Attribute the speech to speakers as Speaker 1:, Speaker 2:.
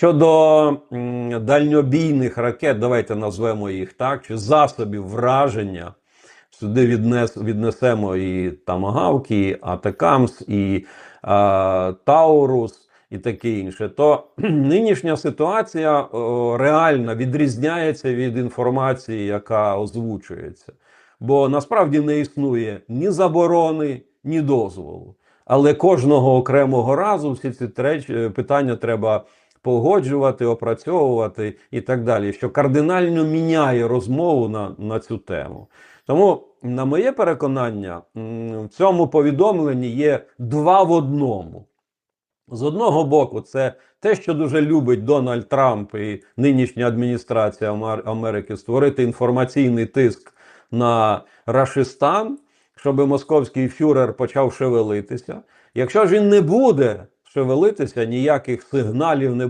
Speaker 1: Щодо дальньобійних ракет, давайте назвемо їх так, чи засобів враження. Сюди віднес, віднесемо і Тамагавки, і Атакамс, і а, Таурус, і таке інше. То нинішня ситуація о, реально відрізняється від інформації, яка озвучується. Бо насправді не існує ні заборони, ні дозволу. Але кожного окремого разу всі ці треч- питання треба погоджувати, опрацьовувати і так далі, що кардинально міняє розмову на, на цю тему. Тому, на моє переконання, в цьому повідомленні є два в одному. З одного боку, це те, що дуже любить Дональд Трамп і нинішня адміністрація Америки створити інформаційний тиск на Рашистан, щоб московський фюрер почав шевелитися. Якщо ж він не буде шевелитися, ніяких сигналів не